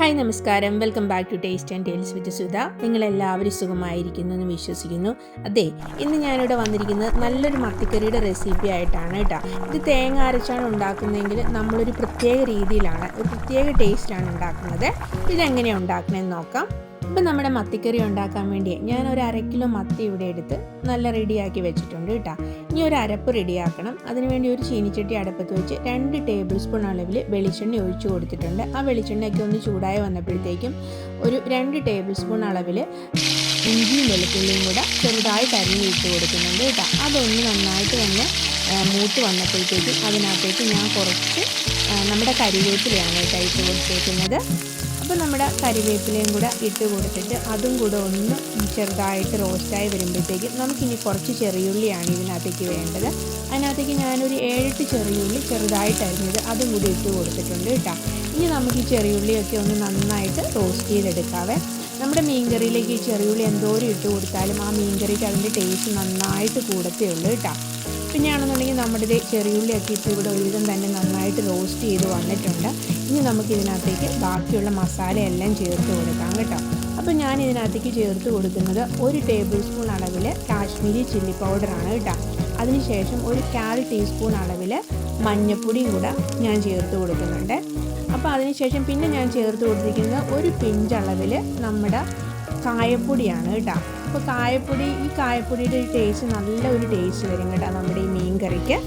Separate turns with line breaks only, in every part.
Hi നമസ്കാരം. Welcome back to taste and tales with Sudha. നിങ്ങളെല്ലാവരും സുഖമായിരിക്കുന്നു എന്ന് വിശ്വസിക്കുന്നു. അതെ ഇന്ന് ഞാനിവിടെ വന്നിരിക്കുന്നത് നല്ലൊരു മത്തിക്കറിയുടെ റെസിപ്പി ആയിട്ടാണ് കേട്ടോ. ഇത് തേങ്ങ അരച്ചാണ് ഉണ്ടാക്കുന്നതെങ്കിൽ നമ്മളൊരു പ്രത്യേക രീതിയിലാണ് ഒരു പ്രത്യേക ടേസ്റ്റാണ് ഉണ്ടാക്കുന്നത്. ഇതെങ്ങനെയാണ് ഉണ്ടാക്കണമെന്ന് നോക്കാം. ഇപ്പം നമ്മുടെ മത്തിക്കറി ഉണ്ടാക്കാൻ വേണ്ടി ഞാൻ ഒരു അര കിലോ മത്തി ഇവിടെ എടുത്ത് നല്ല റെഡിയാക്കി വെച്ചിട്ടുണ്ട് കേട്ടോ. ഇനി ഒരു അരപ്പ് റെഡിയാക്കണം. അതിനുവേണ്ടി ഒരു ചീനിച്ചട്ടി അടപ്പത്ത് വെച്ച് രണ്ട് ടേബിൾ സ്പൂൺ അളവിൽ വെളിച്ചെണ്ണ ഒഴിച്ചു കൊടുത്തിട്ടുണ്ട്. ആ വെളിച്ചെണ്ണയൊക്കെ ഒന്ന് ചൂടായി വന്നപ്പോഴത്തേക്കും ഒരു രണ്ട് ടേബിൾ സ്പൂൺ അളവിൽ ഇഞ്ചിയും വെളുത്തുള്ളിയും കൂടെ ചെറുതായിട്ട് അരിഞ്ഞ് ഇട്ട് കൊടുക്കുന്നുണ്ട് കേട്ടോ. അതൊന്ന് നന്നായിട്ട് തന്നെ മൂത്ത് വന്നപ്പോഴത്തേക്കും അതിനകത്തേക്ക് ഞാൻ കുറച്ച് നമ്മുടെ കരിവേപ്പിലയാണ് കേട്ടോ ഇട്ട് കൊടുത്തേക്കുന്നത്. അപ്പോൾ നമ്മുടെ കരിവേപ്പിലയും കൂടെ ഇട്ട് കൊടുത്തിട്ട് അതും കൂടെ ഒന്ന് ചെറുതായിട്ട് റോസ്റ്റായി വരുമ്പോഴത്തേക്കും നമുക്കിനി കുറച്ച് ചെറിയുള്ളിയാണ് ഇതിനകത്തേക്ക് വേണ്ടത്. അതിനകത്തേക്ക് ഞാനൊരു ഏഴെട്ട് ചെറിയുള്ളി ചെറുതായിട്ട് അരിഞ്ഞത് അതും കൂടി ഇട്ട് കൊടുത്തിട്ടുണ്ട് കേട്ടോ. ഇനി നമുക്ക് ഈ ചെറിയുള്ളിയൊക്കെ ഒന്ന് നന്നായിട്ട് റോസ്റ്റ് ചെയ്തെടുക്കാവേ. നമ്മുടെ മീൻകറിയിലേക്ക് ഈ ചെറിയുള്ളി എന്തോരം ഇട്ട് കൊടുത്താലും ആ മീൻകറിക്ക് അതിന്റെ ടേസ്റ്റ് നന്നായിട്ട് കൂടത്തേ ഉള്ളൂ കേട്ടോ. പിന്നെയാണെന്നുണ്ടെങ്കിൽ നമ്മുടെ ചെറിയുള്ളിയൊക്കെ ഇട്ട് ഇവിടെ ഒരുവിധം തന്നെ നന്നായിട്ട് റോസ്റ്റ് ചെയ്ത് വന്നിട്ടുണ്ട്. ഇനി നമുക്ക് ഇതിനകത്തേക്ക് ബാക്കിയുള്ള മസാലയെല്ലാം ചേർത്ത് കൊടുക്കാം കേട്ടോ. അപ്പോൾ ഞാൻ ഇതിനകത്തേക്ക് ചേർത്ത് കൊടുക്കുന്നത് ഒരു ടേബിൾ സ്പൂൺ അളവിൽ കാശ്മീരി ചില്ലി പൗഡറാണ് കേട്ടോ. അതിനുശേഷം ഒരു കാൽ ടീസ്പൂൺ അളവിൽ മഞ്ഞൾപ്പൊടിയും കൂടെ ഞാൻ ചേർത്ത് കൊടുക്കുന്നുണ്ട്. അപ്പോൾ അതിനുശേഷം പിന്നെ ഞാൻ ചേർത്ത് കൊടുത്തിരിക്കുന്നത് ഒരു പിഞ്ചളവിൽ നമ്മുടെ കായപ്പൊടിയാണ് കേട്ടോ. അപ്പോൾ കായപ്പൊടി ഈ കായപ്പൊടിയുടെ ഒരു ടേസ്റ്റ് നല്ല ഒരു ടേസ്റ്റ് വരും കേട്ടോ നമ്മുടെ ഈ മീൻ കറിക്ക്.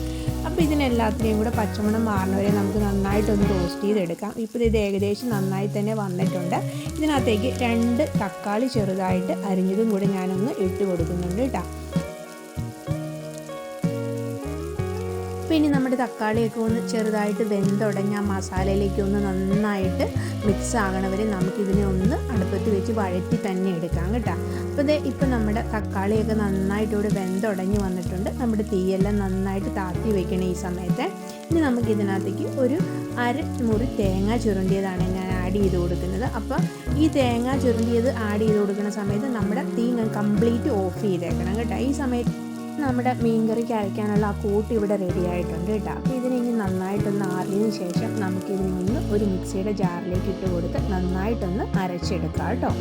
അപ്പോൾ ഇതിനെല്ലാത്തിനെയും കൂടെ പച്ചമണം മാറുന്നവരെ നമുക്ക് നന്നായിട്ടൊന്ന് റോസ്റ്റ് ചെയ്തെടുക്കാം. ഇപ്പോൾ ഇത് ഏകദേശം നന്നായി തന്നെ വന്നിട്ടുണ്ട്. ഇതിനകത്തേക്ക് രണ്ട് തക്കാളി ചെറുതായിട്ട് അരിഞ്ഞതും കൂടെ ഞാനൊന്ന് ഇട്ട് കൊടുക്കുന്നുണ്ട് കേട്ടോ. അപ്പോൾ ഇനി നമ്മുടെ തക്കാളിയൊക്കെ ഒന്ന് ചെറുതായിട്ട് വെന്തുടങ്ങി ആ മസാലയിലേക്ക് ഒന്ന് നന്നായിട്ട് മിക്സ് ആകണ വരെ നമുക്കിതിനെ ഒന്ന് അടുപ്പത്ത് വെച്ച് വഴറ്റി തന്നെ എടുക്കാം കേട്ടോ. അപ്പോൾ ഇതേ ഇപ്പോൾ നമ്മുടെ തക്കാളിയൊക്കെ നന്നായിട്ട് ഇവിടെ വെന്തുടങ്ങി വന്നിട്ടുണ്ട്. നമ്മുടെ തീയെല്ലാം നന്നായിട്ട് താത്തി വയ്ക്കണം ഈ സമയത്ത്. ഇനി നമുക്ക് ഇതിനകത്തേക്ക് ഒരു അര മുറി തേങ്ങ ചുരുണ്ടിയതാണ് ഞാൻ ആഡ് ചെയ്ത് കൊടുക്കുന്നത്. അപ്പോൾ ഈ തേങ്ങ ചുരുണ്ടിയത് ആഡ് ചെയ്ത് കൊടുക്കുന്ന സമയത്ത് നമ്മുടെ തീ കംപ്ലീറ്റ് ഓഫ് ചെയ്തേക്കണം കേട്ടോ. ഈ സമയത്ത് നമ്മുടെ മീൻകറിക്ക് അരയ്ക്കാനുള്ള ആ കൂട്ട് ഇവിടെ റെഡി ആയിട്ടുണ്ട് കേട്ടോ. അപ്പോൾ ഇതിനെ ഇനി നന്നായിട്ടൊന്ന് ആറിയതിന് ശേഷം നമുക്കിതിനെ ഒന്ന് ഒരു മിക്സിയുടെ ജാറിലേക്ക് ഇട്ട് കൊടുത്ത് നന്നായിട്ടൊന്ന് അരച്ചെടുക്കാം കേട്ടോ.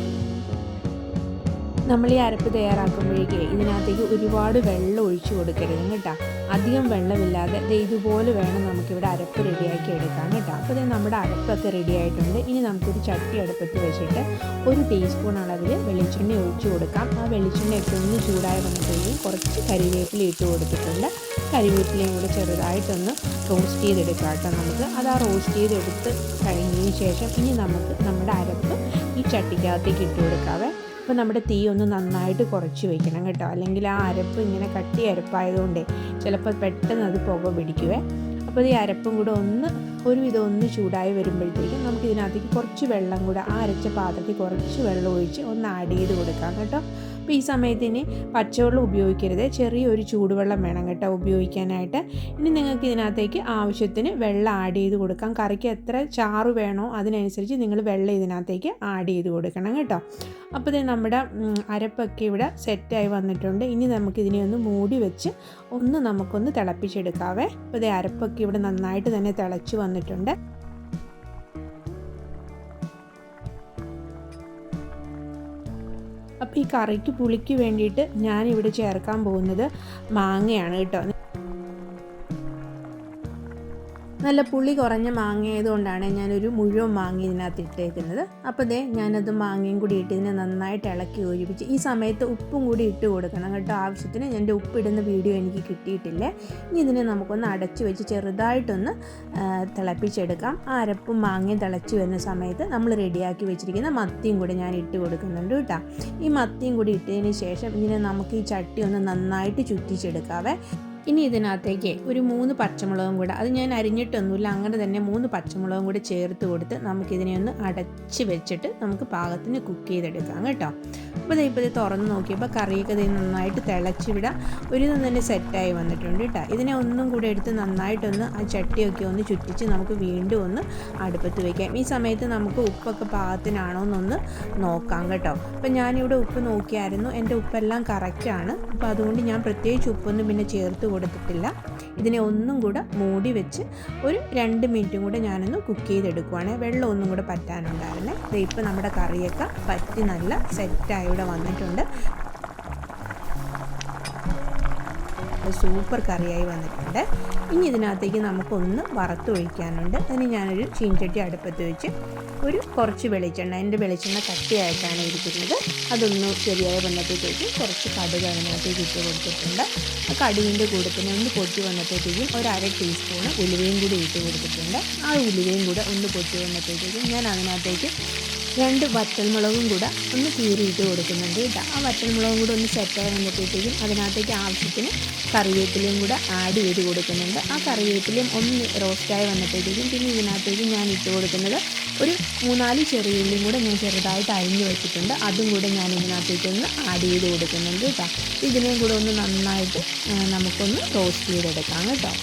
നമ്മൾ ഈ അരപ്പ് തയ്യാറാക്കുമ്പോഴേക്ക് ഇതിനകത്തേക്ക് ഒരുപാട് വെള്ളം ഒഴിച്ചു കൊടുക്കരുത് കേട്ടോ. അധികം വെള്ളമില്ലാതെ ഇതുപോലെ വേണം നമുക്കിവിടെ അരപ്പ് റെഡിയാക്കി എടുക്കാൻ കേട്ടോ. അപ്പോൾ ഇത് നമ്മുടെ അരപ്പൊക്കെ റെഡി ആയിട്ടുണ്ട് ഇനി നമുക്കൊരു ചട്ടി അടുപ്പത്ത് വെച്ചിട്ട് ഒരു ടീസ്പൂൺ അളവിൽ വെളിച്ചെണ്ണ ഒഴിച്ചു കൊടുക്കാം. ആ വെളിച്ചെണ്ണയൊക്കെ ഒന്ന് ചൂടായി വന്നപ്പോഴേക്കും കുറച്ച് കരിവേപ്പില ഇട്ട് കൊടുത്തിട്ടുണ്ട്. കരിവേപ്പിലയും കൂടെ ചെറുതായിട്ടൊന്ന് റോസ്റ്റ് ചെയ്തെടുക്കാം കേട്ടോ നമുക്ക്. അത് ആ റോസ്റ്റ് ചെയ്തെടുത്ത് കഴിഞ്ഞതിന് ശേഷം ഇനി നമുക്ക് നമ്മുടെ അരപ്പ് ഈ ചട്ടിക്കകത്തേക്ക് ഇട്ട് കൊടുക്കാവേ. അപ്പോൾ നമ്മുടെ തീ ഒന്ന് നന്നായിട്ട് കുറച്ച് വയ്ക്കണം കേട്ടോ. അല്ലെങ്കിൽ ആ അരപ്പ് ഇങ്ങനെ കട്ടി അരപ്പായതുകൊണ്ടേ ചിലപ്പോൾ പെട്ടെന്ന് അത് പുക പിടിക്കുവേ. അപ്പോൾ ഈ അരപ്പും കൂടെ ഒന്ന് ഒരുവിധം ഒന്ന് ചൂടായി വരുമ്പോഴത്തേക്കും നമുക്ക് ഇതിനകത്തേക്ക് കുറച്ച് വെള്ളം കൂടെ ആ അരച്ച പാത്രത്തിൽ കുറച്ച് വെള്ളം ഒഴിച്ച് ഒന്ന് ആഡ് ചെയ്ത് കൊടുക്കാം കേട്ടോ. അപ്പോൾ ഈ സമയത്ത് ഇനി പച്ചവെള്ളം ഉപയോഗിക്കരുത്. ചെറിയൊരു ചൂടുവെള്ളം വേണം കേട്ടോ ഉപയോഗിക്കാനായിട്ട്. ഇനി നിങ്ങൾക്ക് ഇതിനകത്തേക്ക് ആവശ്യത്തിന് വെള്ളം ആഡ് ചെയ്ത് കൊടുക്കാം. കറിക്ക് എത്ര ചാറ് വേണോ അതിനനുസരിച്ച് നിങ്ങൾ വെള്ളം ഇതിനകത്തേക്ക് ആഡ് ചെയ്ത് കൊടുക്കണം കേട്ടോ. അപ്പോൾ ഇത് നമ്മുടെ അരപ്പൊക്കെ ഇവിടെ സെറ്റായി വന്നിട്ടുണ്ട്. ഇനി നമുക്കിതിനെ ഒന്ന് മൂടി വെച്ച് ഒന്ന് നമുക്കൊന്ന് തിളപ്പിച്ചെടുക്കാവേ. അപ്പോൾ ഇത് അരപ്പൊക്കെ ഇവിടെ നന്നായിട്ട് തന്നെ തിളച്ച് വന്നിട്ടുണ്ട്. ഈ കറിക്ക് പുളിക്ക് വേണ്ടിയിട്ട് ഞാനിവിടെ ചേർക്കാൻ പോകുന്നത് മാങ്ങയാണ് കേട്ടോ. നല്ല പുളി കുറഞ്ഞ മാങ്ങ ആയതുകൊണ്ടാണ് ഞാനൊരു മുഴുവൻ മാങ്ങ ഇതിനകത്ത് ഇട്ടേക്കുന്നത് അപ്പോൾ ദേ ഞാനത് മാങ്ങയും കൂടി ഇട്ട് ഇതിനെ നന്നായിട്ട് ഇളക്കി യോജിപ്പിച്ച് ഈ സമയത്ത് ഉപ്പും കൂടി ഇട്ട് കൊടുക്കണം കേട്ടോ. ആവശ്യത്തിന് എന്റെ ഉപ്പിടുന്ന വീഡിയോ എനിക്ക് കിട്ടിയിട്ടില്ല? ഇനി ഇതിനെ നമുക്കൊന്ന് അടച്ചു വെച്ച് ചെറുതായിട്ടൊന്ന് തിളപ്പിച്ചെടുക്കാം. അരപ്പും മാങ്ങയും തിളച്ച് വരുന്ന സമയത്ത് നമ്മൾ റെഡിയാക്കി വെച്ചിരിക്കുന്ന മത്തിയും കൂടി ഞാൻ ഇട്ട് കൊടുക്കുന്നുണ്ട് കേട്ടോ. ഈ മത്തിയും കൂടി ഇട്ടതിന് ശേഷം ഇതിനെ നമുക്ക് ഈ ചട്ടി ഒന്ന് നന്നായിട്ട് ചുറ്റിച്ചെടുക്കാവേ. ഇനി ഇതിനകത്തേക്ക് ഒരു മൂന്ന് പച്ചമുളകും കൂടെ അത് ഞാൻ അരിഞ്ഞിട്ടൊന്നുമില്ല അങ്ങനെ തന്നെ മൂന്ന് പച്ചമുളകും കൂടെ ചേർത്ത് കൊടുത്ത് നമുക്കിതിനെ ഒന്ന് അടച്ച് വെച്ചിട്ട് നമുക്ക് പാകത്തിന് കുക്ക് ചെയ്തെടുക്കാം കേട്ടോ. അപ്പോൾ ദേ ഇപ്പോൾ ഇത് തുറന്ന് നോക്കിയപ്പോൾ കറിയൊക്കെ ഇത് നന്നായിട്ട് തിളച്ചിവിടെ ഒരു തന്നെ സെറ്റായി വന്നിട്ടുണ്ട് കേട്ടോ. ഇതിനെ ഒന്നും കൂടെ എടുത്ത് നന്നായിട്ടൊന്ന് ആ ചട്ടിയൊക്കെ ഒന്ന് ചുറ്റിച്ച് നമുക്ക് വീണ്ടും ഒന്ന് അടുപ്പത്ത് വയ്ക്കാം ഈ സമയത്ത് നമുക്ക് ഉപ്പൊക്കെ പാകത്തിനാണോ എന്നൊന്ന് നോക്കാം കേട്ടോ. അപ്പം ഞാനിവിടെ ഉപ്പ് നോക്കിയായിരുന്നു എന്റെ ഉപ്പെല്ലാം കറക്റ്റാണ് അപ്പോൾ അതുകൊണ്ട് ഞാൻ പ്രത്യേകിച്ച് ഉപ്പൊന്നും പിന്നെ ചേർത്ത് കൊടുത്തിട്ടില്ല. ഇതിനെ ഒന്നും കൂടെ മൂടി വെച്ച് ഒരു രണ്ട് മിനിറ്റും കൂടെ ഞാനൊന്ന് കുക്ക് ചെയ്തെടുക്കുവാണ്. വെള്ളം ഒന്നും കൂടെ പറ്റാനുണ്ടായിരുന്നേ. ഇപ്പോൾ നമ്മുടെ കറിയൊക്കെ പറ്റി നല്ല സെറ്റായി ഇവിടെ വന്നിട്ടുണ്ട്. സൂപ്പർ കറിയായി വന്നിട്ടുണ്ട്. ഇനി ഇതിനകത്തേക്ക് നമുക്കൊന്ന് വറുത്തൊഴിക്കാനുണ്ട് അതിന് ഞാനൊരു ചീൻചട്ടി അടുപ്പത്ത് വെച്ച് ഒരു കുറച്ച് വെളിച്ചെണ്ണ എന്റെ വെളിച്ചെണ്ണ കട്ടിയായിട്ടാണ് ഇരിക്കുന്നത്. അതൊന്ന് ശരിയായി വന്നപ്പോഴത്തേക്കും കുറച്ച് കടുക് അതിനകത്തേക്ക് ഇട്ട് കൊടുത്തിട്ടുണ്ട്. ആ കടുകിന്റെ കൂടെ തന്നെ ഒന്ന് പൊട്ടി വന്നപ്പോഴത്തേക്കും ഒരു അര ടീസ്പൂൺ ഉലുവയും കൂടി ഇട്ട് കൊടുത്തിട്ടുണ്ട്. ആ ഉലുവയും കൂടെ ഒന്ന് പൊട്ടി വന്നപ്പോഴത്തേക്കും ഞാൻ അതിനകത്തേക്ക് രണ്ട് വറ്റൽമുളകും കൂടെ ഒന്ന് കീറിയിട്ട് കൊടുക്കുന്നുണ്ട് കേട്ടോ. ആ വറ്റൽമുളകും കൂടെ ഒന്ന് സെറ്റായി വന്നപ്പോഴത്തേക്കും അതിനകത്തേക്ക് ആവശ്യത്തിന് കറിവേപ്പിലയും കൂടെ ആഡ് ചെയ്ത് കൊടുക്കുന്നുണ്ട്. ആ കറിവേപ്പിലയും ഒന്ന് റോസ്റ്റായി വന്നപ്പോഴത്തേക്കും പിന്നെ ഇതിനകത്തേക്ക് ഞാൻ ഇട്ട് കൊടുക്കുന്നത് ഒരു മൂന്നാൽ ചെറിയുള്ളിയും കൂടെ ഞാൻ ചെറുതായിട്ട് അരിഞ്ഞ് വെച്ചിട്ടുണ്ട്. അതും കൂടെ ഞാൻ ഇതിനകത്തേക്ക് ഒന്ന് ആഡ് ചെയ്ത് കൊടുക്കുന്നുണ്ട് കേട്ടോ. ഇതിനെയും കൂടെ ഒന്ന് നന്നായിട്ട് നമുക്കൊന്ന് റോസ്റ്റ് ചെയ്തെടുക്കാം കേട്ടോ.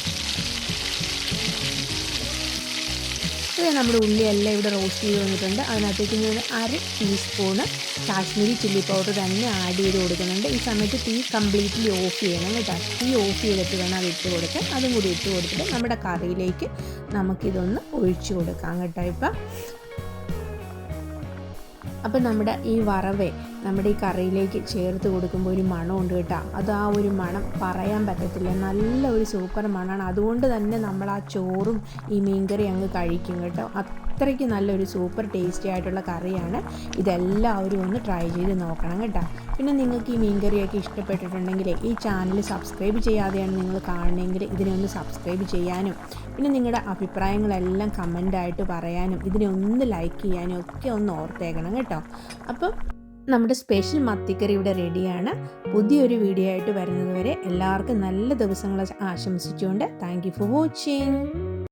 ഇത് നമ്മുടെ ഉള്ളിയെല്ലാം ഇവിടെ റോസ്റ്റ് ചെയ്ത് വന്നിട്ടുണ്ട്. അതിനകത്തേക്ക് ഞാൻ അര ടീസ്പൂണ് കാശ്മീരി ചില്ലി പൗഡർ തന്നെ ആഡ് ചെയ്ത് കൊടുക്കുന്നുണ്ട്. ഈ സമയത്ത് തീ കംപ്ലീറ്റ്ലി ഓഫ് ചെയ്യണം കേട്ടോ. തീ ഓഫ് ചെയ്തിട്ട് വേണം അത് ഇട്ട് കൊടുക്കാൻ. അതും കൂടി ഇട്ട് കൊടുത്തിട്ട് നമ്മുടെ കറിയിലേക്ക് നമുക്കിതൊന്ന് ഒഴിച്ചു കൊടുക്കാം കേട്ടോ ഇപ്പം. അപ്പം നമ്മുടെ ഈ വറവെ നമ്മുടെ ഈ കറിയിലേക്ക് ചേർത്ത് കൊടുക്കുമ്പോൾ ഒരു മണമുണ്ട് കേട്ടോ. അത് ആ ഒരു മണം പറയാൻ പറ്റത്തില്ല. നല്ല ഒരു സൂപ്പർ മണമാണ് അതുകൊണ്ട് തന്നെ നമ്മൾ ആ ചോറും ഈ മീൻകറി അങ്ങ് കഴിക്കും കേട്ടോ. അത്രയ്ക്ക് നല്ലൊരു സൂപ്പർ ടേസ്റ്റി ആയിട്ടുള്ള കറിയാണ്. ഇതെല്ലാവരും ഒന്ന് ട്രൈ ചെയ്ത് നോക്കണം കേട്ടോ. പിന്നെ നിങ്ങൾക്ക് ഈ മീൻകറിയൊക്കെ ഇഷ്ടപ്പെട്ടിട്ടുണ്ടെങ്കിൽ ഈ ചാനൽ സബ്സ്ക്രൈബ് ചെയ്യാതെയാണ് നിങ്ങൾ കാണണമെങ്കിൽ ഇതിനെ ഒന്ന് സബ്സ്ക്രൈബ് ചെയ്യാനും പിന്നെ നിങ്ങളുടെ അഭിപ്രായങ്ങളെല്ലാം കമന്റായിട്ട് പറയാനും ഇതിനെ ഒന്ന് ലൈക്ക് ചെയ്യാനും ഒക്കെ ഒന്ന് ഓർത്തേക്കണം കേട്ടോ. അപ്പം നമ്മുടെ സ്പെഷ്യൽ മത്തിക്കറി ഇവിടെ റെഡിയാണ് പുതിയൊരു വീഡിയോ ആയിട്ട് വരുന്നതുവരെ എല്ലാവർക്കും നല്ല ദിവസങ്ങൾ ആശംസിച്ചുകൊണ്ട് താങ്ക് ഫോർ വാച്ചിങ്